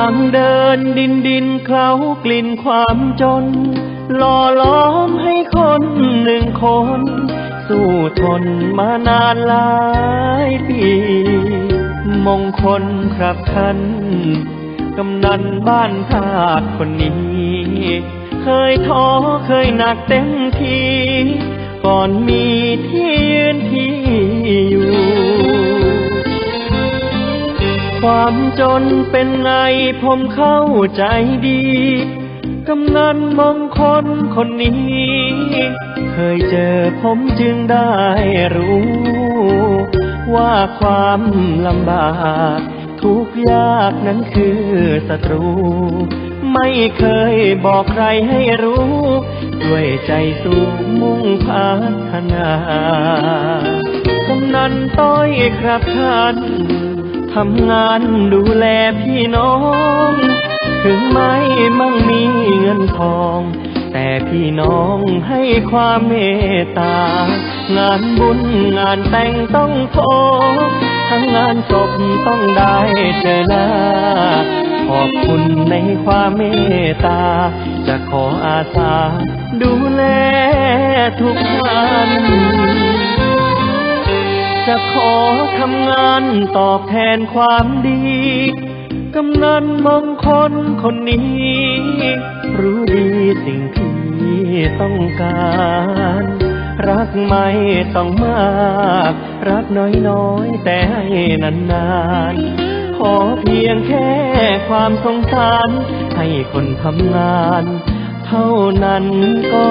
างเดินดินดินเคล้ากลิ่นความจน หล่อล้อมให้คนหนึ่งคน สู้ทนมานานหลายปี มงคลครับท่านกำนันบ้านธาตุคนนี้ เคยท้อเคยหนักเต็มที ก่อนมีที่ยืนที่อยู่ ความจนเป็นไงผมเข้าใจดี กำนันมองคลคนนี้ เคยเจอผมจึงได้รู้ ว่าความลำบากทุกยากนั้นคือศัตรู ไม่เคยบอกใครให้รู้ ด้วยใจสู้มุ่งพัฒนากำนันต้อยครับท่าน ทำงานดูแลพี่น้อง ถึงไม่มั่งมีเงินทอง แต่พี่น้องให้ความเมตตา งานบุญงานแต่งต้องพบทั้งงานศพต้องได้เจอหน้าขอบคุณในความเมตตา จะขออาสาดูแลทุกท่าน จะขอทำงานตอบแทนความดี กำนันมองคลคนนี้ รู้ดีสิ่งที่ต้องการ รักไม่ต้องมาก รักน้อยๆ แต่ให้นานๆ ขอเพียงแค่ความสงสารให้คนทำงาน เท่านั้นก็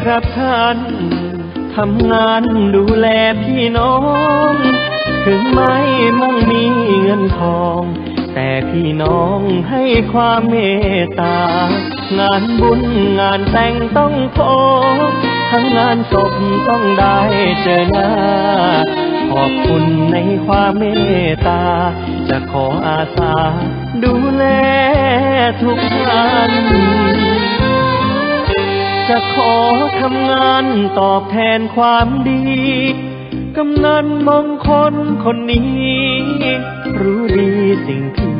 ครับท่าน ทำงานดูแลพี่น้อง ถึงไม่มั่งมีเงินทอง แต่พี่น้องให้ความเมตตา งานบุญงานแต่งต้องพบทั้งงานศพต้องได้เจอหน้า ขอบคุณในความเมตตา จะขออาสา ดูแลทุกท่าน จะขอทำงานตอบแทนความดี กำนันมงคลคนนี้ รู้ดีสิ่งที่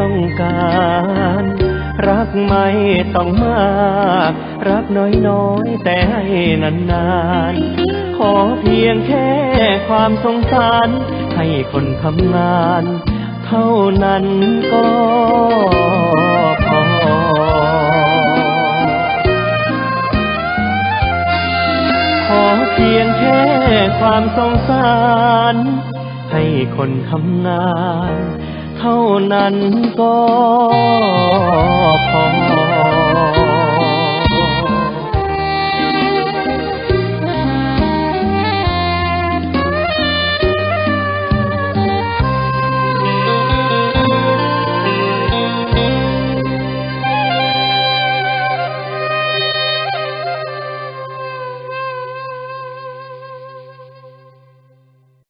ต้องการ รักไม่ต้องมาก รักน้อยๆ แต่ให้นานๆ ขอเพียงแค่ความสงสาร ให้คนทำงาน เท่านั้นก็ เพียงแค่ความสงสาร ให้คนทำงาน เท่านั้นก็พอ